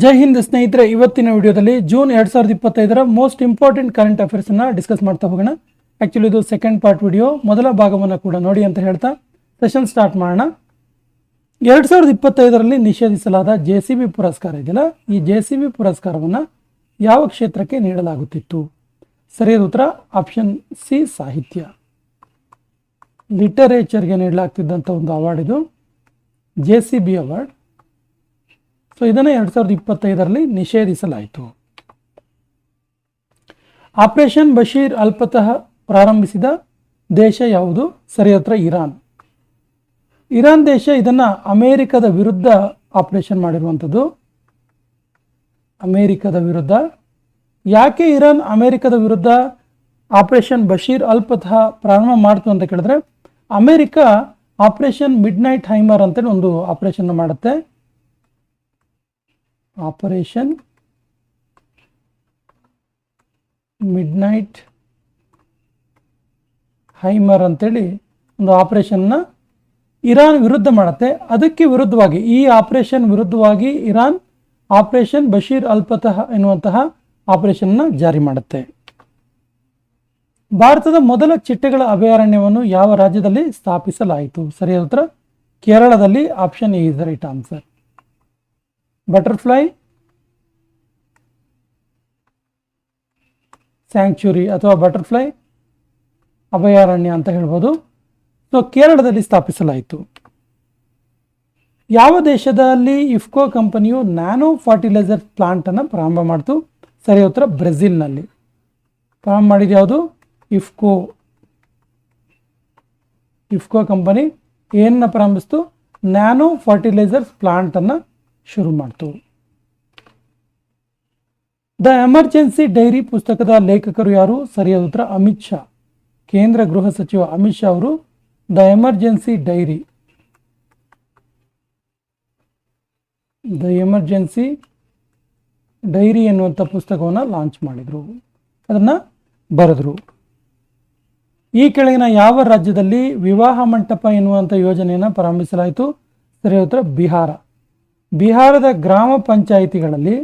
ಜೈ ಹಿಂದ್ ಸ್ನೇಹಿತರೆ, ಇವತ್ತಿನ ವಿಡಿಯೋದಲ್ಲಿ ಜೂನ್ ಎರಡು ಸಾವಿರದ ಇಪ್ಪತ್ತೈದರ ಮೋಸ್ಟ್ ಇಂಪಾರ್ಟೆಂಟ್ ಕರೆಂಟ್ ಅಫೇರ್ಸನ್ನು ಡಿಸ್ಕಸ್ ಮಾಡ್ತಾ ಹೋಗೋಣ. ಆ್ಯಕ್ಚುಲಿ ಇದು ಸೆಕೆಂಡ್ ಪಾರ್ಟ್ ವಿಡಿಯೋ ಮೊದಲ ಭಾಗವನ್ನು ಕೂಡ ನೋಡಿ ಅಂತ ಹೇಳ್ತಾ ಸೆಷನ್ ಸ್ಟಾರ್ಟ್ ಮಾಡೋಣ. ಎರಡು ಸಾವಿರದ ಇಪ್ಪತ್ತೈದರಲ್ಲಿ ನಿಷೇಧಿಸಲಾದ ಜೆ ಸಿ ಬಿ ಪುರಸ್ಕಾರ ಇದೆಯಲ್ಲ, ಈ ಜೆ ಸಿ ಬಿ ಪುರಸ್ಕಾರವನ್ನು ಯಾವ ಕ್ಷೇತ್ರಕ್ಕೆ ನೀಡಲಾಗುತ್ತಿತ್ತು? ಸರಿಯಾದ ಉತ್ತರ ಆಪ್ಷನ್ ಸಿ ಸಾಹಿತ್ಯ. ಲಿಟರೇಚರ್ಗೆ ನೀಡಲಾಗ್ತಿದ್ದಂಥ ಒಂದು ಅವಾರ್ಡ್ ಇದು J C B award so ಇದನ್ನು ಎರಡು ಸಾವಿರದ ಇಪ್ಪತ್ತೈದರಲ್ಲಿ ನಿಷೇಧಿಸಲಾಯಿತು. ಆಪರೇಷನ್ ಬಶೀರ್ ಅಲ್ಪತಃ ಪ್ರಾರಂಭಿಸಿದ ದೇಶ ಯಾವುದು? ಸರಿಯತ್ರ ಇರಾನ್. ಇರಾನ್ ದೇಶ ಇದನ್ನು ಅಮೇರಿಕದ ವಿರುದ್ಧ ಆಪರೇಷನ್ ಮಾಡಿರುವಂಥದ್ದು. ಅಮೇರಿಕದ ವಿರುದ್ಧ. ಯಾಕೆ ಇರಾನ್ ಅಮೇರಿಕದ ವಿರುದ್ಧ ಆಪರೇಷನ್ ಬಶೀರ್ ಅಲ್ಪತಃ ಪ್ರಾರಂಭ ಮಾಡ್ತು ಅಂತ ಕೇಳಿದ್ರೆ, ಅಮೇರಿಕ ಆಪರೇಷನ್ ಮಿಡ್ ನೈಟ್ ಹೈಮರ್ ಅಂತೇಳಿ ಒಂದು ಆಪರೇಷನ್ ಮಾಡುತ್ತೆ ಆಪರೇಷನ್ ಮಿಡ್ ನೈಟ್ ಹೈಮರ್ ಅಂತೇಳಿ ಒಂದು ಆಪರೇಷನ್ನ ಇರಾನ್ ವಿರುದ್ಧ ಮಾಡುತ್ತೆ. ಅದಕ್ಕೆ ವಿರುದ್ಧವಾಗಿ, ಈ ಆಪರೇಷನ್ ವಿರುದ್ಧವಾಗಿ ಇರಾನ್ ಆಪರೇಷನ್ ಬಶೀರ್ ಅಲ್ಪತಃ ಎನ್ನುವಂತಹ ಆಪರೇಷನ್ನ ಜಾರಿ ಮಾಡುತ್ತೆ. ಭಾರತದ ಮೊದಲ ಚಿಟ್ಟೆಗಳ ಅಭಯಾರಣ್ಯವನ್ನು ಯಾವ ರಾಜ್ಯದಲ್ಲಿ ಸ್ಥಾಪಿಸಲಾಯಿತು? ಸರಿಯಾದ ಉತ್ತರ ಕೇರಳದಲ್ಲಿ option A is right answer butterfly, sanctuary ಅಥವಾ ಬಟರ್ಫ್ಲೈ, ಅಭಯಾರಣ್ಯ ಅಂತ ಹೇಳ್ಬೋದು. ಸೊ ಕೇರಳದಲ್ಲಿ ಸ್ಥಾಪಿಸಲಾಯಿತು. ಯಾವ ದೇಶದಲ್ಲಿ ಇಫ್ಕೋ ಕಂಪನಿಯು ನ್ಯಾನೋ ಫರ್ಟಿಲೈಸರ್ ಪ್ಲಾಂಟನ್ನು ಪ್ರಾರಂಭ ಮಾಡಿತು? ಸರಿ, ಉತ್ತರ ಬ್ರೆಜಿಲ್ನಲ್ಲಿ. ಪ್ರಾರಂಭ ಮಾಡಿದ ಯಾವುದು? ಇಫ್ಕೋ. ಇಫ್ಕೋ ಕಂಪನಿ ಏನನ್ನ ಪ್ರಾರಂಭಿಸ್ತು? ನ್ಯಾನೋ ಫರ್ಟಿಲೈಸರ್ಸ್ ಪ್ಲಾಂಟನ್ನು ಶುರು ಮಾಡ್ತು. ದ ಎಮರ್ಜೆನ್ಸಿ ಡೈರಿ ಪುಸ್ತಕದ ಲೇಖಕರು ಯಾರು? ಸರಿಯಾದ ಉತ್ತರ ಅಮಿತ್ ಶಾ. ಕೇಂದ್ರ ಗೃಹ ಸಚಿವ ಅಮಿತ್ ಶಾ ಅವರು the emergency diary the emergency diary ಎನ್ನುವಂಥ ಪುಸ್ತಕವನ್ನು ಲಾಂಚ್ ಮಾಡಿದರು. ಅದನ್ನು ಬರೆದರು. ಈ ಕೆಳಗಿನ ಯಾವ ರಾಜ್ಯದಲ್ಲಿ ವಿವಾಹ ಮಂಟಪ ಎನ್ನುವಂಥ ಯೋಜನೆಯನ್ನು ಪ್ರಾರಂಭಿಸಲಾಯಿತು? ಸರಿಯಾದ ಉತ್ತರ ಬಿಹಾರ. ಬಿಹಾರದ ಗ್ರಾಮ ಪಂಚಾಯಿತಿಗಳಲ್ಲಿ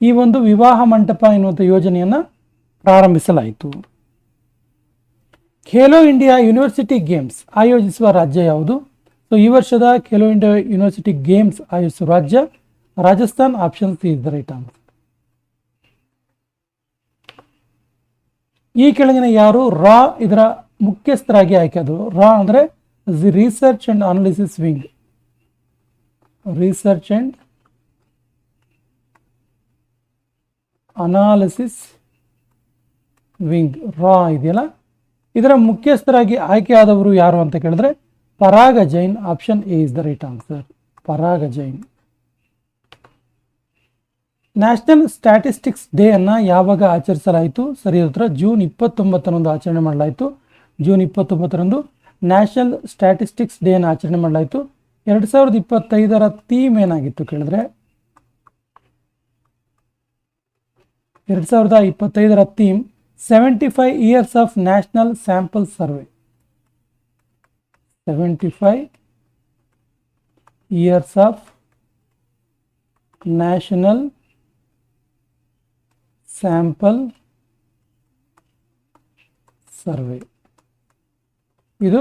ಈ ಒಂದು ವಿವಾಹ ಮಂಟಪ ಎನ್ನುವಂಥ ಯೋಜನೆಯನ್ನು ಪ್ರಾರಂಭಿಸಲಾಯಿತು. ಖೇಲೋ ಇಂಡಿಯಾ ಯೂನಿವರ್ಸಿಟಿ ಗೇಮ್ಸ್ ಆಯೋಜಿಸುವ ರಾಜ್ಯ ಯಾವುದು? ಸೊ ಈ ವರ್ಷದ ಖೇಲೋ ಇಂಡಿಯಾ ಯೂನಿವರ್ಸಿಟಿ ಗೇಮ್ಸ್ ಆಯೋಜಿಸುವ ರಾಜ್ಯ Rajasthan option C the right answer ಈ ಕೆಳಗಿನ ಯಾರು? ರಾ ಇದರ ಮುಖ್ಯಸ್ಥರಾಗಿ ಆಯ್ಕೆಯಾದರು ರಾ ಅಂದರೆ the research and analysis wing research and analysis wing ರಾ ಇದೆಯಲ್ಲ? ಇದರ ಮುಖ್ಯಸ್ಥರಾಗಿ ಆಯ್ಕೆಯಾದವರು ಯಾರು ಅಂತ ಕೇಳಿದ್ರೆ, Parag Jain option A is the right answer Parag Jain. National statistics day ಅನ್ನು ಯಾವಾಗ ಆಚರಿಸಲಾಯಿತು? ಸರಿಯಾದ ಉತ್ತರ, ಜೂನ್ ಇಪ್ಪತ್ತೊಂಬತ್ತರಂದು ಆಚರಣೆ ಮಾಡಲಾಯಿತು. ಜೂನ್ ಇಪ್ಪತ್ತೊಂಬತ್ತರಂದು ನ್ಯಾಷನಲ್ ಸ್ಟ್ಯಾಟಿಸ್ಟಿಕ್ಸ್ ಡೇನ ಆಚರಣೆ ಮಾಡಲಾಯಿತು. ಎರಡು ಸಾವಿರದ ಇಪ್ಪತ್ತೈದರ ಥೀಮ್ ಏನಾಗಿತ್ತು ಕೇಳಿದ್ರೆ? ಎರಡು ಸಾವಿರದ ಇಪ್ಪತ್ತೈದರ theme seventy five years of national sample survey seventy five years of national sample survey ಇದು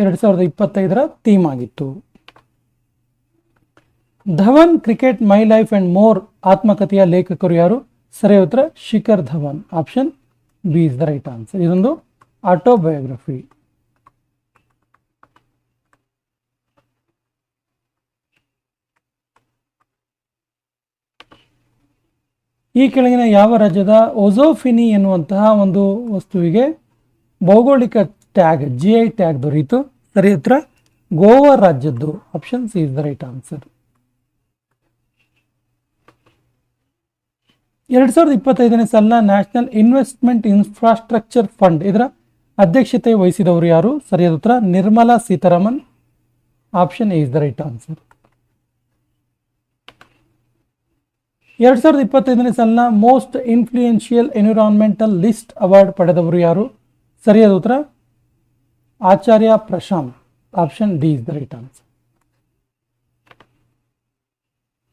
ಎರಡು ಸಾವಿರದ ಇಪ್ಪತ್ತೈದರ ಥೀಮ್ ಆಗಿತ್ತು. Dhawan cricket, my life and more ಆತ್ಮಕಥೆಯ ಲೇಖಕರು ಯಾರು? ಸರಿ ಉತ್ತರ, Shikhar Dhawan. Option B is the right answer. ಇದೊಂದು ಆಟೋಬಯೋಗ್ರಫಿ ಈ ಕೆಳಗಿನ ಯಾವ ರಾಜ್ಯದ ಒಜೋಫಿನಿ ಎನ್ನುವಂತಹ ಒಂದು ವಸ್ತುವಿಗೆ ಭೌಗೋಳಿಕ ಟ್ಯಾಗ್ ಜಿ ಐ ಟ್ಯಾಗ್ ದೊರೆಯಿತು ಸರಿ ಉತ್ತರ Goa ರಾಜ್ಯದ್ದು option C is the right answer ಎರಡ್ ಸಾವಿರದ ಇಪ್ಪತ್ತೈದನೇ ಸಾಲಿನ ನ್ಯಾಷನಲ್ ಇನ್ವೆಸ್ಟ್ಮೆಂಟ್ ಇನ್ಫ್ರಾಸ್ಟ್ರಕ್ಚರ್ ಫಂಡ್ ಇದರ ಅಧ್ಯಕ್ಷತೆ ವಹಿಸಿದವರು ಯಾರು? ಸರಿಯಾದ ಉತ್ತರ Nirmala Sitharaman. Option A is the right answer ಎರಡು ಸಾವಿರದ ಇಪ್ಪತ್ತೈದನೇ ಸಾಲಿನ most influential environmental list award ಪಡೆದವರು ಯಾರು? ಸರಿಯಾದ ಉತ್ತರ Acharya Prashant option D is the right answer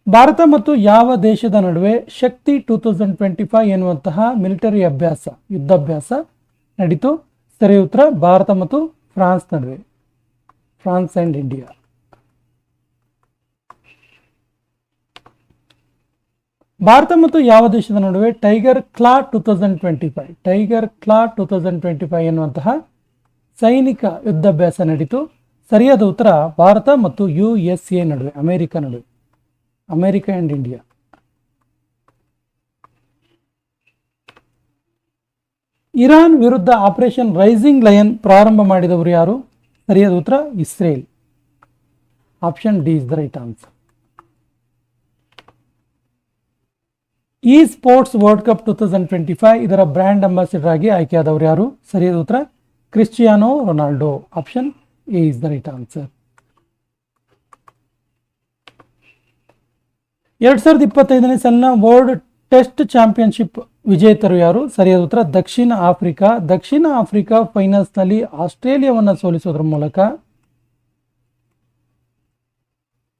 Bharat ಮತ್ತು ಯಾವ ದೇಶದ ನಡುವೆ Shakti two thousand twenty five ಎನ್ನುವಂತಹ ಮಿಲಿಟರಿ ಅಭ್ಯಾಸ, ಯುದ್ಧಾಭ್ಯಾಸ ನಡೀತು? ಸರಿ ಉತ್ತರ, ಭಾರತ ಮತ್ತು ಫ್ರಾನ್ಸ್ ನಡುವೆ. ಫ್ರಾನ್ಸ್ ಆ್ಯಂಡ್ ಇಂಡಿಯಾ ಭಾರತ ಮತ್ತು ಯಾವ ದೇಶದ ನಡುವೆ tiger claw two thousand twenty five tiger claw two thousand twenty five ಎನ್ನುವಂತಹ ಸೈನಿಕ ಯುದ್ಧಾಭ್ಯಾಸ ನಡೀತು. ಸರಿಯಾದ ಉತ್ತರ ಭಾರತ ಮತ್ತು ಯು ಎಸ್ ಎ ನಡುವೆ, ಅಮೆರಿಕ ನಡುವೆ. America and India. ಇರಾನ್ ವಿರುದ್ಧ ಆಪರೇಷನ್ ರೈಸಿಂಗ್ ಲಯನ್ ಪ್ರಾರಂಭ ಮಾಡಿದವರು ಯಾರು? ಸರಿಯಾದ ಉತ್ತರ, Israel. Option D is the right answer. ಈ sports world cup two thousand twenty five, ಇದರ ಬ್ರ್ಯಾಂಡ್ ಅಂಬಾಸಿಡರ್ ಆಗಿ ಆಯ್ಕೆಯಾದವರು ಯಾರು? ಸರಿಯಾದ ಉತ್ತರ Cristiano Ronaldo option A is the right answer ಎರಡು ಸಾವಿರದ ಇಪ್ಪತ್ತೈದನೇ ಸಾಲಿನ ವರ್ಲ್ಡ್ ಟೆಸ್ಟ್ ಚಾಂಪಿಯನ್ಶಿಪ್ ವಿಜೇತರು ಯಾರು? ಸರಿಯಾದ ಉತ್ತರ, ದಕ್ಷಿಣ ಆಫ್ರಿಕಾ. ದಕ್ಷಿಣ ಆಫ್ರಿಕಾ ಫೈನಲ್ಸ್ನಲ್ಲಿ ಆಸ್ಟ್ರೇಲಿಯಾವನ್ನು ಸೋಲಿಸೋದ್ರ ಮೂಲಕ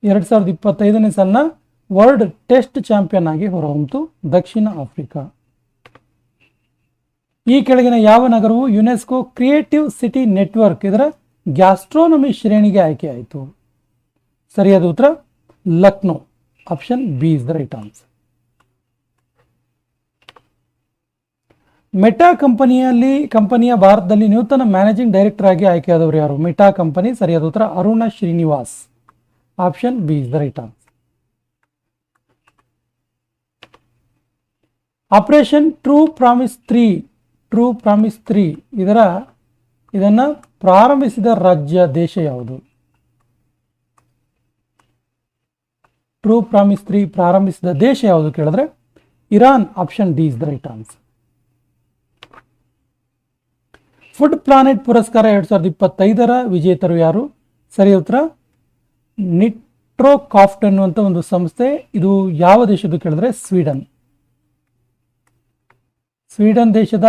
ಎರಡು ಸಾವಿರದ ಇಪ್ಪತ್ತೈದನೇ ಸಾಲಿನ ವರ್ಲ್ಡ್ ಟೆಸ್ಟ್ ಚಾಂಪಿಯನ್ ಆಗಿ ಹೊರಹೊಮ್ಮಿತು ದಕ್ಷಿಣ ಆಫ್ರಿಕಾ. ಈ ಕೆಳಗಿನ ಯಾವ ನಗರವು ಯುನೆಸ್ಕೋ ಕ್ರಿಯೇಟಿವ್ ಸಿಟಿ ನೆಟ್ವರ್ಕ್ ಇದರ ಗ್ಯಾಸ್ಟ್ರೋನಮಿ ಶ್ರೇಣಿಗೆ ಆಯ್ಕೆಯಾಯಿತು ಸರಿಯಾದ ಉತ್ತರ, Lucknow. Option B is the right answer Meta ಕಂಪನಿಯಲ್ಲಿ ಕಂಪನಿಯ ಭಾರತದಲ್ಲಿ ನೂತನ ಮ್ಯಾನೇಜಿಂಗ್ ಡೈರೆಕ್ಟರ್ ಆಗಿ ಆಯ್ಕೆಯಾದವರು ಯಾರು? ಮೆಟಾ ಕಂಪನಿ ಸರಿಯಾದ ಉತ್ತರ, Aruna Srinivas. Option B is the right answer operation true promise three true promise three ಇದರ ಇದನ್ನು ಪ್ರಾರಂಭಿಸಿದ ರಾಜ್ಯ ದೇಶ ಯಾವುದು? ಟ್ರೂ ಪ್ರಾಮಿಸ್ ತ್ರೀ ಪ್ರಾರಂಭಿಸಿದ ದೇಶ ಯಾವುದು ಕೇಳಿದ್ರೆ Iran option D is the right answer food planet ಪುರಸ್ಕಾರ ಎರಡು ಸಾವಿರದ ಇಪ್ಪತ್ತೈದರ ವಿಜೇತರು ಯಾರು? ಸರಿ ಉತ್ತರ ನಿಟ್ರೋಕಾಫ್ಟ್ ಅನ್ನುವಂಥ ಒಂದು ಸಂಸ್ಥೆ, ಇದು ಯಾವ ದೇಶದ್ದು ಕೇಳಿದ್ರೆ ಸ್ವೀಡನ್. ಸ್ವೀಡನ್ ದೇಶದ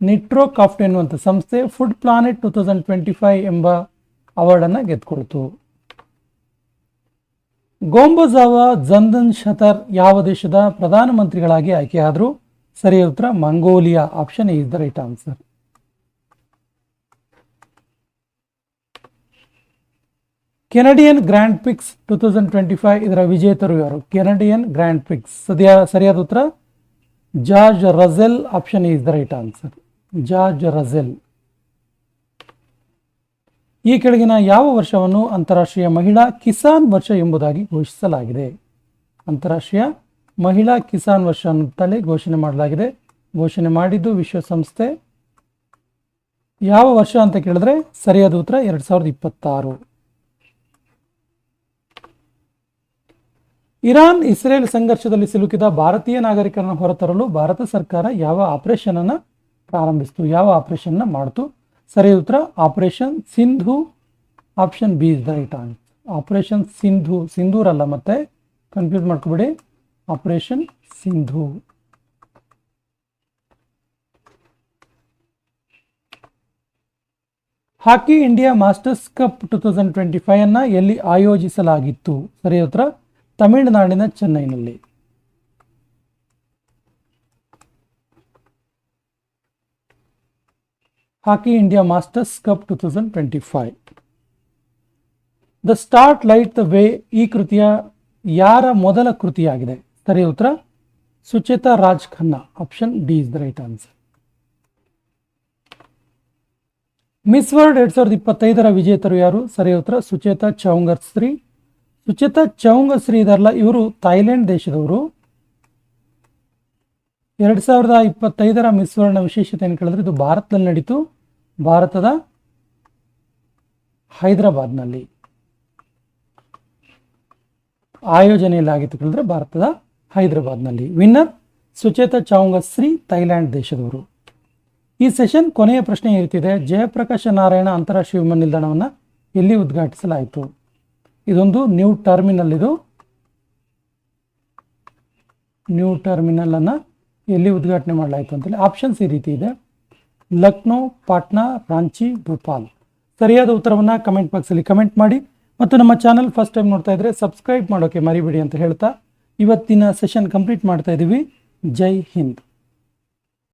ನಿಟ್ರೋಕಾಫ್ಟ್ ಎನ್ನುವಂಥ ಸಂಸ್ಥೆ food planet two thousand twenty five ಎಂಬ ಅವಾರ್ಡನ್ನು ಗೆದ್ಕೊಳ್ತು ಗೋಂಬಜಾವ ಜಂದನ್ ಶತರ್ ಯಾವ ದೇಶದ ಪ್ರಧಾನಮಂತ್ರಿಗಳಾಗಿ ಆಯ್ಕೆಯಾದರು ಸರಿಯ ಉತ್ತರ, Mongolia. Option is the right answer Canadian grand prix two thousand twenty five ಇದರ ವಿಜೇತರು ಯಾರು? ಕೆನಡಿಯನ್ ಗ್ರ್ಯಾಂಡ್ ಪಿಕ್ಸ್ ಸದ್ಯ ಸರಿಯಾದ ಉತ್ತರ? George Russell option is the right answer George Russell ಈ ಕೆಳಗಿನ ಯಾವ ವರ್ಷವನ್ನು ಅಂತಾರಾಷ್ಟ್ರೀಯ ಮಹಿಳಾ ಕಿಸಾನ್ ವರ್ಷ ಎಂಬುದಾಗಿ ಘೋಷಿಸಲಾಗಿದೆ. ಅಂತಾರಾಷ್ಟ್ರೀಯ ಮಹಿಳಾ ಕಿಸಾನ್ ವರ್ಷ ಅಂತಲೇ ಘೋಷಣೆ ಮಾಡಲಾಗಿದೆ. ಘೋಷಣೆ ಮಾಡಿದ್ದು ವಿಶ್ವಸಂಸ್ಥೆ. ಯಾವ ವರ್ಷ ಅಂತ ಕೇಳಿದ್ರೆ ಸರಿಯಾದ ಉತ್ತರ ಎರಡು ಸಾವಿರದ ಇಪ್ಪತ್ತಾರು. ಇರಾನ್ ಇಸ್ರೇಲ್ ಸಂಘರ್ಷದಲ್ಲಿ ಸಿಲುಕಿದ ಭಾರತೀಯ ನಾಗರಿಕರನ್ನು ಹೊರತರಲು ಭಾರತ ಸರ್ಕಾರ ಯಾವ ಆಪರೇಷನ್ ಅನ್ನ ಪ್ರಾರಂಭಿಸಿತು. ಯಾವ ಆಪರೇಷನ್ನ ಮಾಡ್ತು? ಸರಿ ಉತ್ತರ operation Sindhu option B is the right operation Sindhu, ಸಿಂಧೂರಲ್ಲ ಮತ್ತೆ ಕನ್ಫ್ಯೂಸ್ ಮಾಡ್ಕೋಬೇಡಿ. Operation Sindhu. Hockey India masters cup two thousand twenty five ಅನ್ನ ಎಲ್ಲಿ ಆಯೋಜಿಸಲಾಗಿತ್ತು? ಸರಿ ಉತ್ತರ, ತಮಿಳುನಾಡಿನ ಚೆನ್ನೈನಲ್ಲಿ. Cup two thousand twenty five the start light the way ಈ ಕೃತಿಯ ಯಾರ ಮೊದಲ ಕೃತಿಯಾಗಿದೆ? ಸರಿ ಉತ್ತರ? Sucheta Raj Khanna. Option D is the right answer miss world ಎರಡ್ ಸಾವಿರದ ಇಪ್ಪತ್ತೈದರ ವಿಜೇತರು ಯಾರು? ಸರಿ ಉತ್ತರ, ಸುಚೇತಾ ಚೌಂಗರ್ ಶ್ರೀ ಸುಚೇತಾ ಇದಾರಲ್ಲ ಇದರಲ್ಲ ಇವರು ಥೈಲ್ಯಾಂಡ್ ದೇಶದವರು. ಎರಡು ಸಾವಿರದ ಇಪ್ಪತ್ತೈದರ ಮಿಸ್ ವರ್ಲ್ಡ್ನ ವಿಶೇಷತೆ ಏನು ಕೇಳಿದ್ರೆ ಇದು ಭಾರತದಲ್ಲಿ ನಡೀತು. ಭಾರತದ ಹೈದರಾಬಾದ್ನಲ್ಲಿ ಆಯೋಜನೆಯಲ್ಲಿ ಆಗಿತ್ತು ಕೇಳಿದ್ರೆ ಭಾರತದ ಹೈದರಾಬಾದ್ನಲ್ಲಿ. ವಿನ್ನರ್ ಸುಚೇತ ಚೌಂಗಶ್ರೀ ಥೈಲ್ಯಾಂಡ್ ದೇಶದವರು. ಈ ಸೆಷನ್ ಕೊನೆಯ ಪ್ರಶ್ನೆ ರೀತಿ ಜಯಪ್ರಕಾಶ ನಾರಾಯಣ ಅಂತಾರಾಷ್ಟ್ರೀಯ ವಿಮಾನ ನಿಲ್ದಾಣವನ್ನು ಎಲ್ಲಿ ಉದ್ಘಾಟಿಸಲಾಯಿತು? ಇದೊಂದು ನ್ಯೂ ಟರ್ಮಿನಲ್ ಇದು. ನ್ಯೂ ಟರ್ಮಿನಲ್ ಅನ್ನ ಎಲ್ಲಿ ಉದ್ಘಾಟನೆ ಮಾಡಲಾಯಿತು ಅಂತೇಳಿ ಆಪ್ಷನ್ಸ್ ಈ ರೀತಿ ಇದೆ. ಲಕ್ನೋ, ಪಾಟ್ನಾ, ರಾಂಚಿ, ಭೂಪಾಲ್. ಸರಿಯಾದ ಉತ್ತರವನ್ನು ಕಮೆಂಟ್ ಬಾಕ್ಸಲ್ಲಿ ಕಮೆಂಟ್ ಮಾಡಿ ಮತ್ತು ನಮ್ಮ ಚಾನಲ್ ಫಸ್ಟ್ ಟೈಮ್ ನೋಡ್ತಾ ಇದ್ರೆ ಸಬ್ಸ್ಕ್ರೈಬ್ ಮಾಡೋಕ್ಕೆ ಮರಿಬೇಡಿ ಅಂತ ಹೇಳ್ತಾ ಇವತ್ತಿನ ಸೆಷನ್ ಕಂಪ್ಲೀಟ್ ಮಾಡ್ತಾ ಇದ್ದೀವಿ ಜೈ ಹಿಂದ್.